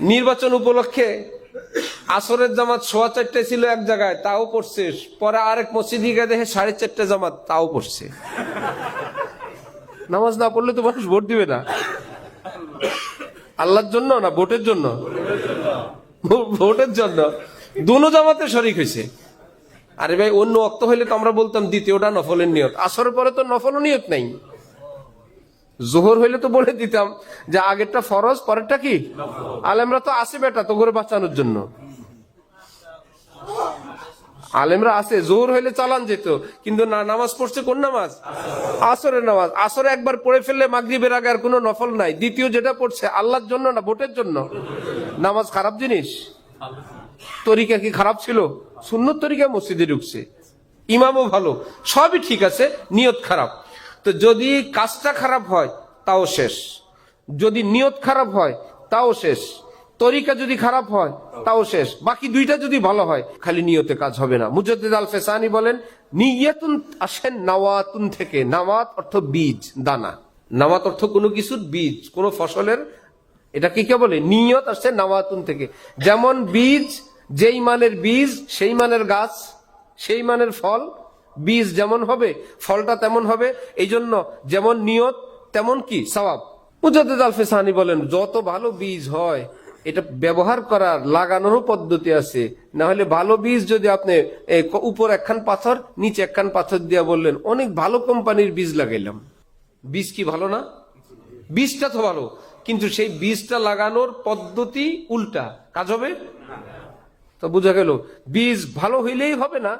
নির্বাচন উপলক্ষে আসরের জামাত সোয়া চারটে ছিল এক জায়গায়, তাও পড়ছে। পরে আরেক মসজিদে গিয়ে দেখে সাড়ে চারটে জামাত, তাও পড়ছে। নামাজ না পড়লে তো মানুষ ভোট দিবে না। আল্লাহর জন্য না ভোটের জন্য? ভোটের জন্য। দুনো জামাতে শরিক হয়েছে। আরে ভাই, অন্য অক্ত হইলে তো আমরা বলতাম দ্বিতীয়টা নফলের নিয়ত। আসরের পরে তো নফল নিয়ত নাই। জোহর হইলে তো বলে দিতাম যে আগেরটা ফরজ পরেরটা কি? আলেমরা তো আসে বেটা তো ঘরে বাঁচানোর জন্য। আলেমরা আছে জোহর হইলে চালান যেত কিন্তু না নামাজ পড়ছে কোন নামাজ? আসরের নামাজ। আসরে একবার পড়ে ফেললে মাগরিবের আগে আর কোনো নফল নাই। দ্বিতীয় যেটা পড়ছে আল্লাহর জন্য না ভোটের জন্য? নামাজ খারাপ জিনিস? তরিকা কি খারাপ ছিল? সুন্নত তরিকা মসজিদে ঢুকছে। ইমামও ভালো। সবই ঠিক আছে নিয়ত খারাপ। তো যদি কাজটা খারাপ হয়, তাও শেষ। যদি নিয়ত খারাপ হয়, তাও শেষ। তরিকা যদি খারাপ হয়, তাও শেষ। বাকি দুইটা যদি ভালো হয়, খালি নিয়তে কাজ হবে না। মুজাদ্দিদ আল ফেসানি বলেন, নিয়াতুন আসেন নাওয়াতুন থেকে। নাওয়াত অর্থ বীজ, দানা। নামাত অর্থ কোনো কিছুর বীজ, কোনো ফসলের। এটা কি কে বলে? নিয়ত আসছে নাওয়াতুন থেকে। যেমন বীজ, যেই মানের বীজ, সেই মানের গাছ, সেই মানের ফল বীজ যেমন হবে, ফলটা তেমন হবে এই জন্য যেমন নিয়ত, তেমন কি? সওয়াব। মুজাদ্দিদ আল ফিসানি বলেন, যত ভালো বীজ হয়, এটা ব্যবহার করার লাগানোরও পদ্ধতি আছে। না হলে ভালো বীজ যদি আপনি উপর একখান পাথর, নিচে একখান পাথর দিয়া বললেন, অনেক ভালো কোম্পানির বীজ লাগাইলাম। বীজ কি ভালো না? বীজটা তো ভালো, কিন্তু সেই বীজটা লাগানোর পদ্ধতি উল্টা। কাজ হবে? তো বোঝা গেল, বীজ ভালো হইলেই হবে না